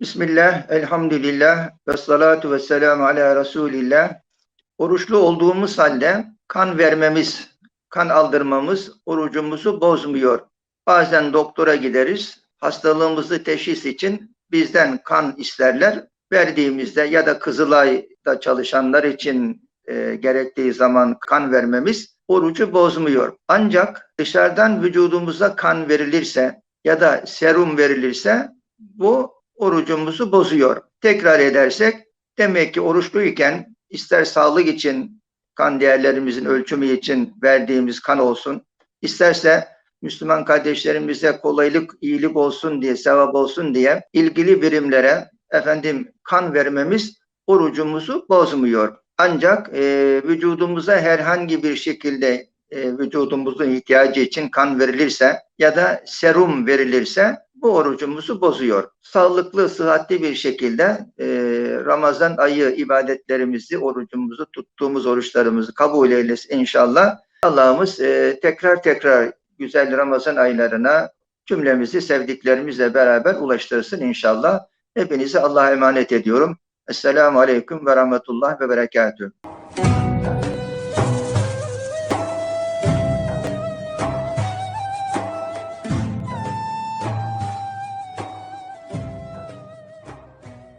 Bismillah, elhamdülillah ve salatu ve selamu ala Resulillah. Oruçlu olduğumuz halde kan vermemiz, kan aldırmamız orucumuzu bozmuyor. Bazen doktora gideriz, hastalığımızı teşhis için bizden kan isterler. Verdiğimizde ya da Kızılay'da çalışanlar için e, gerektiği zaman kan vermemiz orucu bozmuyor. Ancak dışarıdan vücudumuza kan verilirse ya da serum verilirse bu orucumuzu bozuyor. Tekrar edersek demek ki oruçluyken ister sağlık için kan değerlerimizin ölçümü için verdiğimiz kan olsun, isterse Müslüman kardeşlerimize kolaylık, iyilik olsun diye, sevap olsun diye ilgili birimlere efendim kan vermemiz orucumuzu bozmuyor. Ancak e, vücudumuza herhangi bir şekilde e, vücudumuzun ihtiyacı için kan verilirse ya da serum verilirse bu orucumuzu bozuyor. Sağlıklı, sıhhatli bir şekilde e, Ramazan ayı ibadetlerimizi, orucumuzu, tuttuğumuz oruçlarımızı kabul eylesin inşallah. Allah'ımız e, tekrar tekrar güzel Ramazan aylarına cümlemizi sevdiklerimizle beraber ulaştırsın inşallah. Hepinizi Allah'a emanet ediyorum. Esselamu Aleyküm ve Rahmetullah ve Berekatüh.